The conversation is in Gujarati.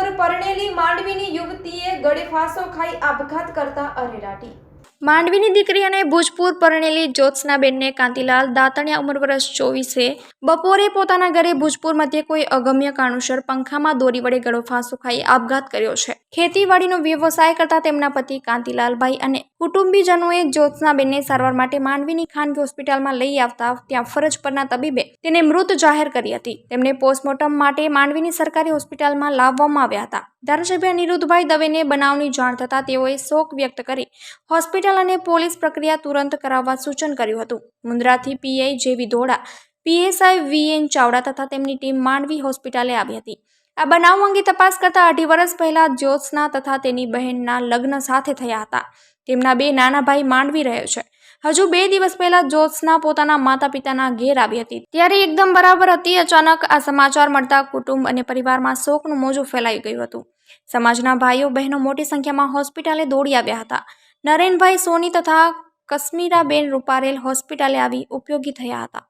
ચોર પરણેલી માંડવીની યુવતીએ ગળે ફાંસો ખાઈ આપઘાત કરતા અરેરાટી. માંડવીની દીકરી અને ભુજપુર પરણેલી જ્યોત્સનાબેનને કાંતિલાલ દાતણિયા ઉંમર વર્ષ ચોવીસે. બપોરે પોતાના ઘરે ભુજપુર મધ્યે કોઈ અગમ્ય કારણોસર પંખામાં દોરી વડે ગળો ફાંસો ખાઈ આપઘાત કર્યો છે. ખેતીવાડીનો વ્યવસાય કરતા તેમના પતિ કાંતિલાલભાઈ અને કુટુંબીજનોએ જ્યોત્સનાબેનને સારવાર માટે માંડવીની ખાનગી હોસ્પિટલમાં લઈ આવતા ત્યાં ફરજ પરના તબીબે તેને મૃત જાહેર કરી હતી. તેમને પોસ્ટમોર્ટમ માટે માંડવીની સરકારી હોસ્પિટલમાં લાવવામાં આવ્યા હતા. ધારાસભ્ય નિરુદ્ધભાઈ દવેને બનાવની જાણ થતાં તેઓએ શોક વ્યક્ત કરી હોસ્પિટલ અને પોલીસ પ્રક્રિયા તુરંત કરાવવા સૂચન કર્યું હતું. મુન્દ્રાથી પીઆઈ જેવી ધોળા, પીએસઆઈ વીએન ચાવડા તથા તેમની ટીમ માંડવી હોસ્પિટલે આવી હતી. આ બનાવ અંગે તપાસ કરતા અઢી વર્ષ પહેલા જ્યોત્સના તથા તેની બહેનના લગ્ન સાથે થયા હતા. તેમના બે નાના ભાઈ માંડવી રહે છે. હજુ બે દિવસ પહેલા જ્યોત્સના પોતાના માતા પિતાના ઘેર આવી હતી. ત્યારે એકદમ બરાબર હતી, અચાનક આ સમાચાર મળતા કુટુંબ અને પરિવારમાં શોકનું મોજું ફેલાઈ ગયું હતું. સમાજના ભાઈઓ બહેનો મોટી સંખ્યામાં હોસ્પિટલે દોડી આવ્યા હતા. નરેનભાઈ સોની તથા કશ્મીરાબેન રૂપારેલ હોસ્પિટલે આવી ઉપયોગી થયા હતા.